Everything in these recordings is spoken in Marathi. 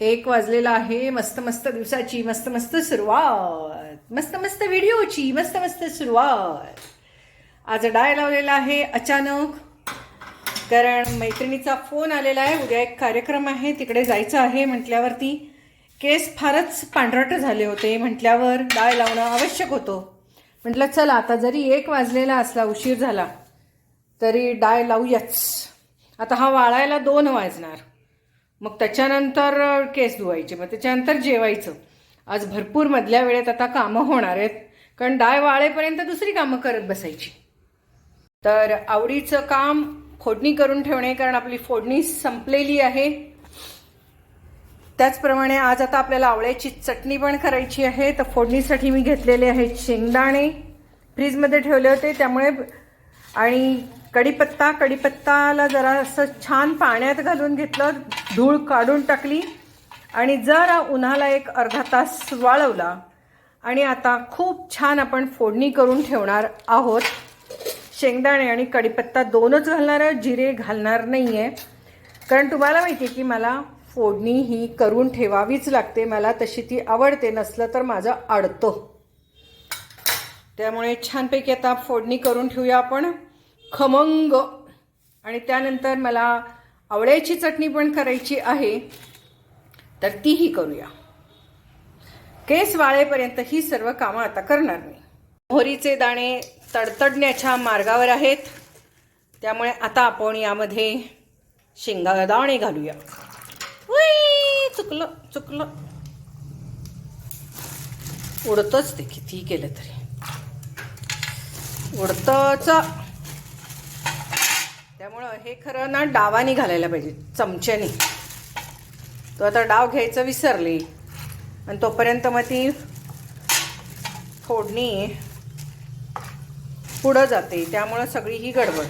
एक वाजलेला आहे. मस्त मस्त दिवसाची मस्त मस्त सुरुवात. मस्त मस्त व्हिडिओची मस्त मस्त सुरुवात. आज डाय लावलेला आहे अचानक. कारण मैत्रिणीचा फोन आलेला आहे. उद्या एक कार्यक्रम आहे. तिकडे जायचं आहे म्हटल्यावरती. केस फारच पांढरट झाले होते म्हटल्यावर डाय लावणं आवश्यक होतं. म्हटलं चला आता जरी एक वाजलेला असला उशीर झाला तरी डाय लावूयाच. आता हा वाळायला दोन वाजणार. मग त्याच्यानंतर केस धुवायचे. मग त्याच्यानंतर जेवायचं. आज भरपूर मधल्या वेळेत आता कामं होणार आहेत. कारण डाय वाळेपर्यंत दुसरी कामं करत बसायची. तर आवडीचं काम फोडणी करून ठेवणे कारण आपली फोडणी संपलेली आहे. त्याचप्रमाणे आज आता आपल्याला आवळ्याची चटणी पण करायची आहे. तर फोडणीसाठी मी घेतलेले आहेत शेंगदाणे. फ्रीजमध्ये ठेवले होते त्यामुळे आणि कढीपत्ता कढीपत्ताला जरा असं छान पाण्यात घालून घेतलं धूळ काढून टाकली. आणि जरा उन्हाला एक अर्धा तास वाळवला. आणि आता खूप छान आपण फोडणी करून ठेवणार आहोत. शेंगदाणे आणि कढीपत्ता दोनच घालणार आहे, जिरे घालणार नाही आहे कारण तुम्हाला माहिती आहे की मला फोडणी ही करून ठेवावीच लागते. मला तशी ती आवडते नसलं तर माझं अडतं त्यामुळे छानपैकी आता फोडणी करून ठेवूया आपण. खमंग. आणि त्यानंतर मला आवळ्याची चटणी पण करायची आहे तर तीही करूया. केस वाळेपर्यंत ही सर्व कामं आता करणार मी. मोहरीचे दाणे तडतडण्याच्या मार्गावर आहेत त्यामुळे आता आपण यामध्ये शेंगा दाणे घालूया. चुकलं चुकलं. उडतच ते किती केलं तरी. उडतच. त्यामुळं हे खरं ना डावाने घालायला पाहिजे चमच्याने. तो आता डाव घ्यायचं विसरली. आणि तोपर्यंत मग ती फोडणी पुढं जाते त्यामुळं सगळी ही गडबड.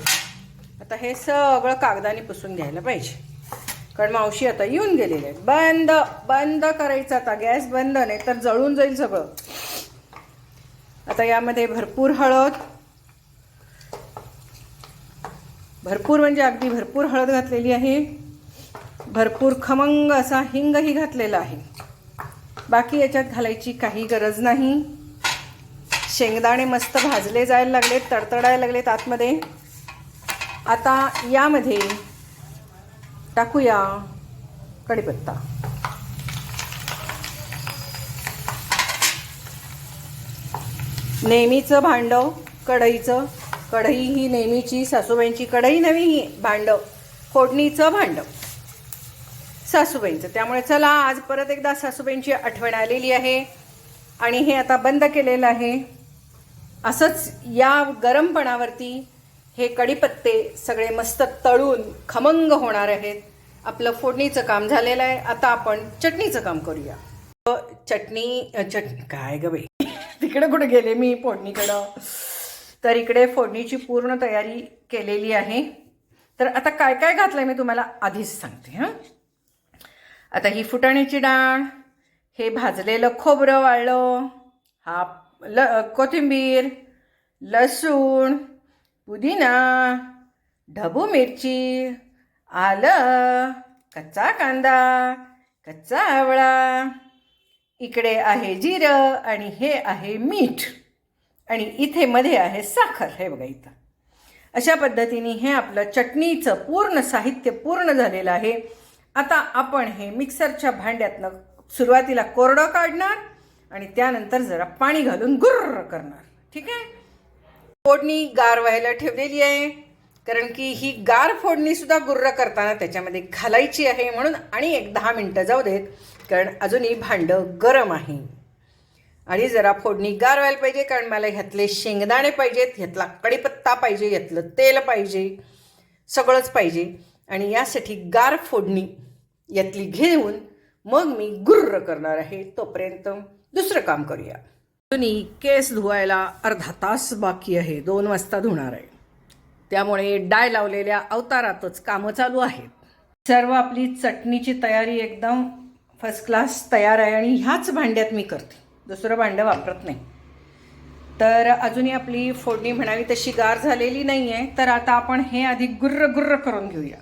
आता हे सगळं कागदाने पुसून घ्यायला पाहिजे. कारण मावशी आता येऊन गेलेले आहे बंद बंद करायचं आता. गॅस बंद नाही तर जळून जाईल सगळं. आता यामध्ये भरपूर हळद भरपूर म्हणजे अगदी भरपूर हळद घातलेली आहे. भरपूर खमंग असा हिंगही घातलेला आहे. बाकी याच्यात घालायची काही गरज नाही. शेंगदाणे मस्त भाजले जायला लागलेत तडतडायला लागलेत आतमध्ये. आता यामध्ये टाकूया कढीपत्ता. नेहमीचं भांडं कढईचं. कढई ही नेहमीची सासूबाईंची कढई नवी ही भांडं फोडणीचं भांडं सासूबाईंचं. त्यामुळे चला आज परत एकदा सासूबाईंची आठवण आलेली आहे. आणि हे आता बंद केलेलं आहे. असंच या गरमपणावरती हे कढीपत्ते सगळे मस्त तळून खमंग होणार आहेत. आपलं फोडणीचं काम झालेलं आहे. आता आपण चटणीचं काम करूया. चटणी चट काय ग बाई. तिकडे कुठे गेले मी फोडणीकडं? तर इकडे फोडणीची पूर्ण तयारी केलेली आहे. तर आता काय काय घातलंय मी तुम्हाला आधीच सांगते हां? आता ही फुटाण्याची डाळ हे भाजलेलं खोबरं वाळलं हा ल कोथिंबीर लसूण पुदिना ढबू मिरची आलं कच्चा कांदा कच्चा आवळा इकडे आहे जिरं आणि हे आहे मीठ. आणि इथे मध्ये आहे साखर हे बघा इथं. अशा पद्धतीने हे आपलं चटणीचं पूर्ण साहित्य पूर्ण झालेलं आहे. आता आपण हे मिक्सरच्या भांड्यातनं सुरुवातीला कोरडं काढणार आणि त्यानंतर जरा पाणी घालून गुर्र करणार. ठीक आहे? फोडणी गार व्हायला ठेवलेली आहे. कारण की ही गार फोडणी सुद्धा गुर्र करताना त्याच्यामध्ये घालायची आहे म्हणून आणि एक दहा मिनटं जाऊ देत कारण अजूनही भांडं गरम आहे. आणि जरा फोडणी गार व्हायला पाहिजे कारण मला ह्यातले शेंगदाणे पाहिजेत ह्यातला कडीपत्ता पाहिजे ह्यातलं तेल पाहिजे सगळंच पाहिजे. आणि यासाठी गार फोडणी यातली घेऊन मग मी गुर्र करणार आहे. तोपर्यंत दुसरं काम करूया. तुम्ही केस धुवायला अर्धा तास बाकी आहे. दोन वाजता धुणार आहे. त्यामुळे डाय लावलेल्या अवतारातच कामं चालू आहेत. सर्व आपली चटणीची तयारी एकदम फर्स्ट क्लास तयार आहे आणि ह्याच भांड्यात मी करते. दुसरं भांडं वापरत नाही. तर अजूनही आपली फोडणी म्हणावी तशी गार झालेली नाही आहे तर आता आपण हे आधी गुर्र गुर्र करून घेऊया.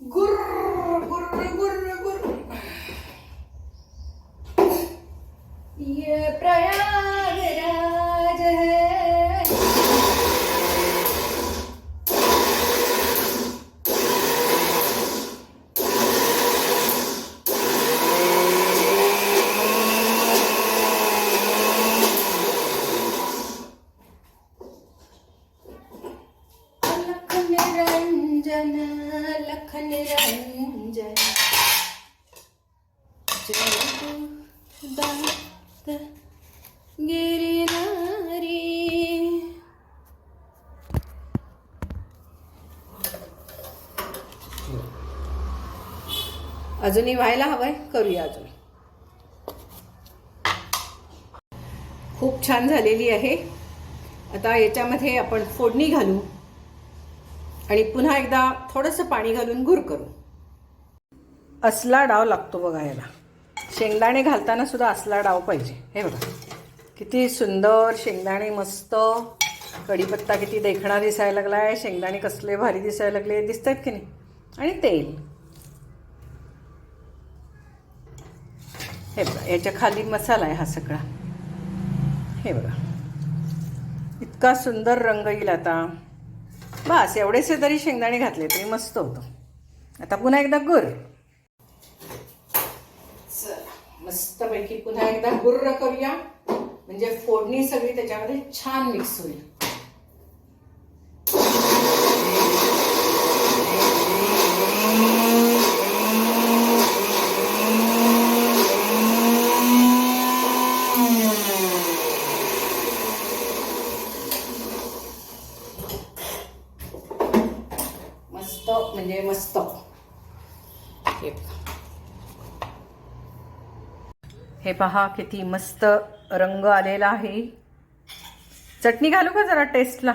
गुर्र गुर्र गुर्र गुर्र. दात अजूनही व्हायला हवंय? करूया अजून. खूप छान झालेली आहे. आता याच्यामध्ये आपण फोडणी घालू. आणि पुन्हा एकदा थोडंसं पाणी घालून गुर करू. असला डाव लागतो बघा याला. शेंगदाणे घालताना सुद्धा असला डाव पाहिजे. हे बघा. किती सुंदर शेंगदाणे मस्त. कढीपत्ता किती देखणा दिसायला लागला आहे शेंगदाणे कसले भारी दिसायला लागले. दिसतात की नाही? आणि तेल. हे बघा याच्या खाली मसाला आहे हा सगळा. हे बघा. इतका सुंदर रंग येईल आता. बस एवढेसे जरी शेंगदाणे घातले तरी मस्त होतं. आता पुन्हा एकदा गुर. मस्तपैकी पुन्हा एकदा गुर्र करूया. म्हणजे फोडणी सगळी त्याच्यामध्ये छान मिक्स होईल. मस्त, म्हणजे मस्त. हे पहा किती मस्त रंग आलेला आहे. चटणी घालू का जरा टेस्टला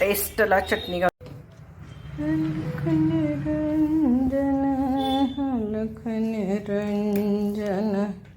टेस्टला चटणी घालू. रंजन रंजन